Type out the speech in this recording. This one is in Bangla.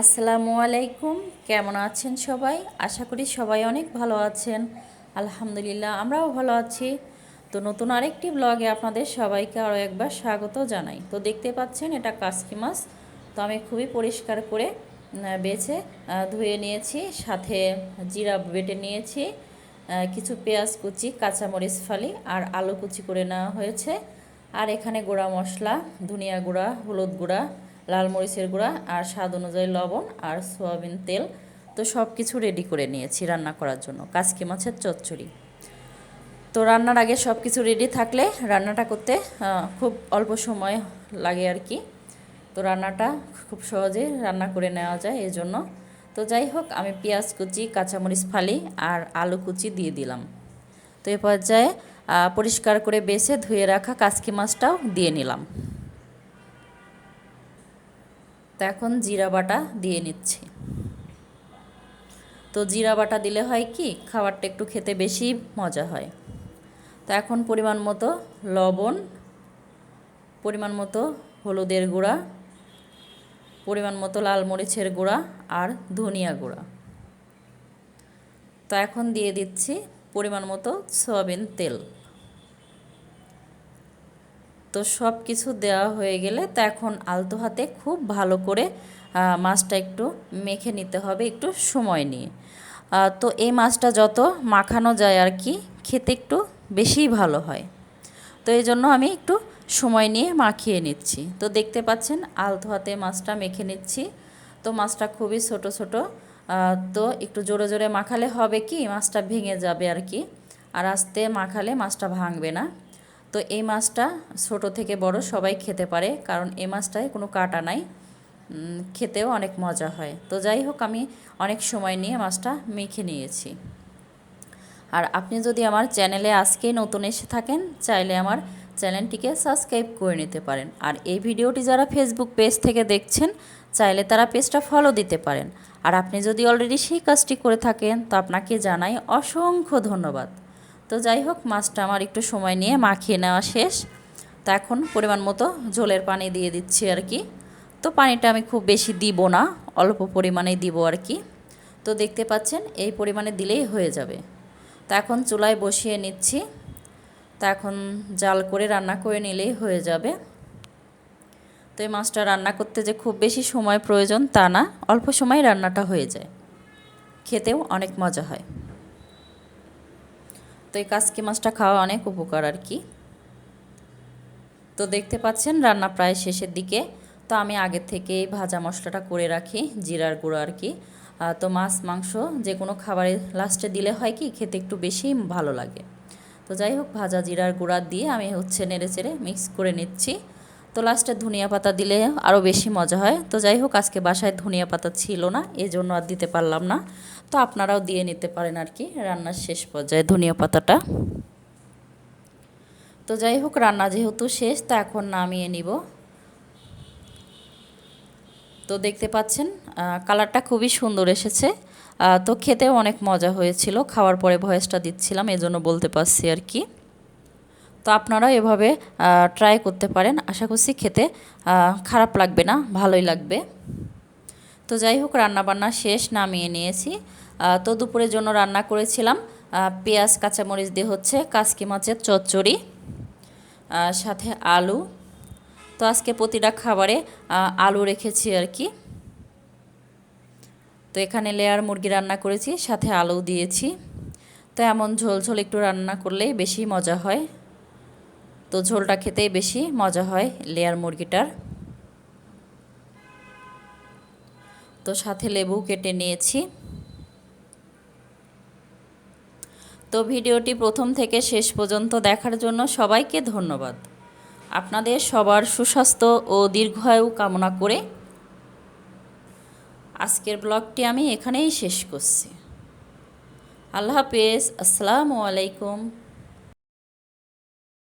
আসসালামু আলাইকুম। কেমন আছেন সবাই? আশা করি সবাই অনেক ভালো আছেন। আলহামদুলিল্লাহ, আমরাও ভালো আছি। তো নতুন আরেকটি ব্লগে আপনাদের সবাইকে আরও একবার স্বাগত জানাই। তো দেখতে পাচ্ছেন, এটা কাসকি মাছ। তো আমি খুবই পরিষ্কার করে বেছে ধুয়ে নিয়েছি। সাথে জিরা বেটে নিয়েছি কিছু পেঁয়াজ কুচি, কাঁচামরিচ ফালি আর আলু কুচি করে নেওয়া হয়েছে। আর এখানে গুঁড়া মশলা, ধনিয়া গুঁড়া, হলুদ গুঁড়া লাল মরিচের গুঁড়া আর স্বাদ অনুযায়ী লবণ আর সয়াবিন তেল। তো সব কিছু রেডি করে নিয়েছি রান্না করার জন্য। কাসকি মাছের চচ্চড়ি। তো রান্নার আগে সব কিছু রেডি থাকলে রান্নাটা করতে খুব অল্প সময় লাগে আর কি। তো রান্নাটা খুব সহজে রান্না করে নেওয়া যায় এই জন্য তো যাই হোক, আমি পেঁয়াজ কুচি, কাঁচামরিচ ফালি আর আলু কুচি দিয়ে দিলাম। তো এ পর্যায়ে পরিষ্কার করে বেছে ধুয়ে রাখা কাসকি মাছটাও দিয়ে নিলাম। তো এখন জিরা বাটা দিয়ে নিচ্ছি। তো জিরা বাটা দিলে হয় কি, খাবারটা একটু খেতে বেশি মজা হয়। তো এখন পরিমাণ মতো লবণ, পরিমাণ মতো হলুদের গুঁড়া, পরিমাণ মতো লাল মরিচের গুঁড়া আর ধনিয়া গুঁড়া। তো এখন দিয়ে দিচ্ছি পরিমাণ মতো সয়াবিন তেল। তো সব কিছু দেওয়া হয়ে গেলে তো এখন আলতো হাতে খুব ভালো করে মাছটা একটু মেখে নিতে হবে একটু সময় নিয়ে। তো এই মাছটা যত মাখানো যায় আর কি, খেতে একটু বেশিই ভালো হয়। তো এই জন্য আমি একটু সময় নিয়ে মাখিয়ে নিচ্ছি। তো দেখতে পাচ্ছেন আলতো হাতে মাছটা মেখে নিচ্ছি। তো মাছটা খুবই ছোট ছোট তো একটু জোরে জোরে মাখালে হবে কি, মাছটা ভেঙে যাবে আর কি। আর আস্তে মাখালে মাছটা ভাঙবে না। তো এই মাছটা ছোট থেকে বড় সবাই খেতে পারে, কারণ এই মাছটায় কোনো কাটা নাই। খেতেও অনেক মজা হয়। তো যাই হোক, আমি অনেক সময় নিয়ে মাছটা মেখে নিয়েছি। আর আপনি যদি আমার চ্যানেলে আজকে নতুন এসে থাকেন, চাইলে আমার চ্যানেলটিকে সাবস্ক্রাইব করে নিতে পারেন। আর এই ভিডিওটি যারা ফেসবুক পেজ থেকে দেখছেন, চাইলে তারা পেজটা ফলো দিতে পারেন। আর আপনি যদি অলরেডি সেই কাজটি করে থাকেন, তো আপনাকে জানাই অসংখ্য ধন্যবাদ। তো যাই হোক, মাছটা আমার একটু সময় নিয়ে মাখিয়ে নেওয়া শেষ। তো এখন পরিমাণ মতো ঝোলের পানি দিয়ে দিচ্ছি আর কি। তো পানিটা আমি খুব বেশি দিব না, অল্প পরিমাণে দিব আর কি। তো দেখতে পাচ্ছেন, এই পরিমাণে দিলেই হয়ে যাবে। তা এখন চুলায় বসিয়ে নিচ্ছি। তা এখন জাল করে রান্না করে নিলেই হয়ে যাবে। তো এই মাছটা রান্না করতে যে খুব বেশি সময় প্রয়োজন তা না, অল্প সময় রান্নাটা হয়ে যায়। খেতেও অনেক মজা হয়। তো এই কাসকি মাছটা খাওয়া অনেক উপকার আর কি। তো দেখতে পাচ্ছেন রান্না প্রায় শেষের দিকে। তো আমি আগে থেকেই ভাজা মশলাটা করে রাখি, জিরার গুঁড়ো আর কি। তো মাছ, মাংস যে কোনো খাবারে লাস্টে দিলে হয় কি, খেতে একটু বেশি ভালো লাগে। তো যাই হোক, ভাজা, জিরার গুঁড়া দিয়ে আমি হচ্ছে নেড়ে চেড়ে মিক্স করে নিচ্ছি। তো লাস্টে ধনিয়া পাতা দিলে আরও বেশি মজা হয়। তো যাই হোক, আজকে বাসায় ধনিয়া পাতা ছিল না এই জন্য আর দিতে পারলাম না। তো আপনারাও দিয়ে নিতে পারেন আর কি, রান্নার শেষ পর্যায়ে ধনিয়া পাতাটা। তো যাই হোক, রান্না যেহেতু শেষ, তা এখন নামিয়ে নিব। তো দেখতে পাচ্ছেন কালারটা খুবই সুন্দর এসেছে। তো খেতেও অনেক মজা হয়েছিল, খাওয়ার পরে ভয়েসটা দিচ্ছিলাম, এজন্য বলতে পারছি আর কি। তো আপনারাও এভাবে ট্রাই করতে পারেন। আশা করছি খেতে খারাপ লাগবে না, ভালোই লাগবে। তো যাই হোক, রান্নাবান্না শেষ, নামিয়ে নিয়েছি। তো দুপুরের জন্য রান্না করেছিলাম পেঁয়াজ, কাঁচামরিচ দিয়ে হচ্ছে কাসকি মাছের চচ্চড়ি সাথে আলু। তো আজকে প্রতিটা খাবারে আলু রেখেছি আর কি। তো এখানে লেয়ার মুরগি রান্না করেছি, সাথে আলু দিয়েছি। তো এমন ঝোল ঝোল একটু রান্না করলেই বেশি মজা হয়। তো ঝোলটা খেতেই বেশি মজা হয় লেয়ার মুরগিটার। তো সাথে লেবু কেটে নিয়েছি। তো ভিডিওটি প্রথম থেকে শেষ পর্যন্ত দেখার জন্য সবাইকে ধন্যবাদ। আপনাদের সবার সুস্বাস্থ্য ও দীর্ঘায়ু কামনা করে আজকের ব্লগটি আমি এখানেই শেষ করছি। আল্লাহ হাফেজ, আসসালামু আলাইকুম।